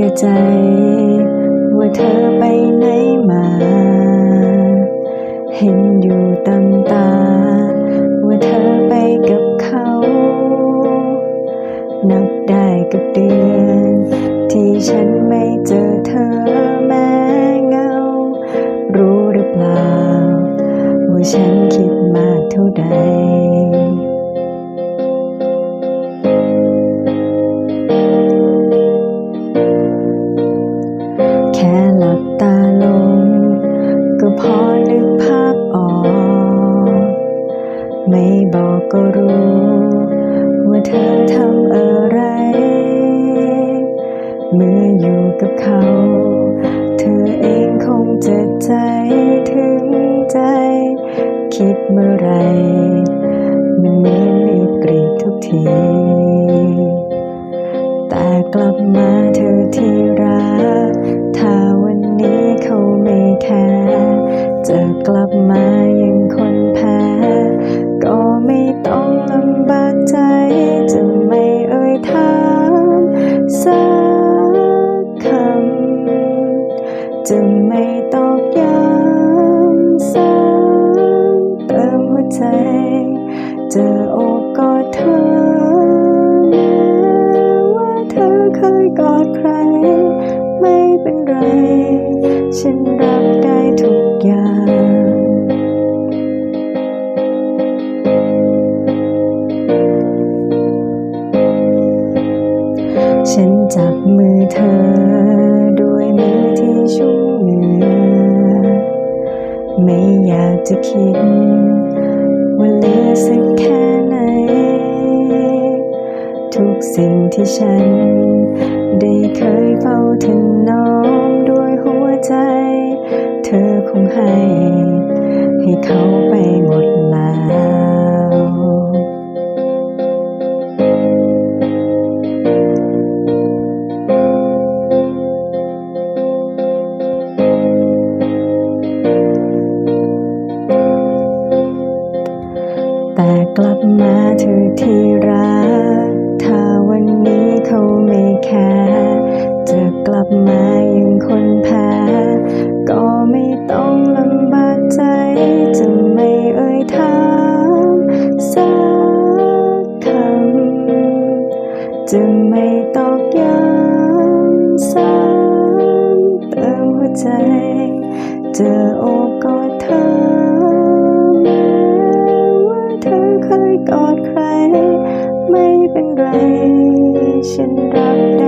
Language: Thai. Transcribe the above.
แก่ใจ ว่าเธอไปไหนมา เห็นอยู่ตามตา ว่าเธอไปกับเขา นับได้กับเดือน ที่ฉันไม่เจอเธอแม้เงา รู้หรือเปล่า ว่าฉันคิดมากเท่าใด หลับตาลง ก็พอนึกภาพออก ไม่บอกก็รู้ ว่าเธอทำอะไร เมื่ออยู่กับเขา เธอเองคงจะใจถึงใจ คิดเมื่อไร มันเหมือนมีกรีดทุกที แต่กลับมาเธอที่ แคร์จะกลับมาย่างคนแพ้ ก็ไม่ต้องลำบากใจ จะไม่เอ่ยถามสักคำ จะไม่ตอกย้ำซ้ำเติมหัวใจ จะโอบกอดเธอแม้ว่าเธอเคยกอดใคร ไม่เป็นไร ฉันรับ ฉันจับมือเธอ ด้วยมือที่ชุ่มเหงื่อไม่อยากจะคิด ว่าเหลือสักแค่ไหน ทุกสิ่งที่ฉัน ได้เคยเฝ้าถนอมด้วยหัวใจ เธอคงให้ ให้เขา แต่กลับมาเธอที่รัก ถ้าวันนี้เขาไม่แคร์จะกลับมาอย่างคนแพ้ ก็ไม่ต้องลำบากใจ จะไม่เอ่ยถามสักคำจะไม่ตอกย้ำซ้ำเติมหัวใจจะโอ เคยกอดใคร ไม่เป็นไร ฉันรักได้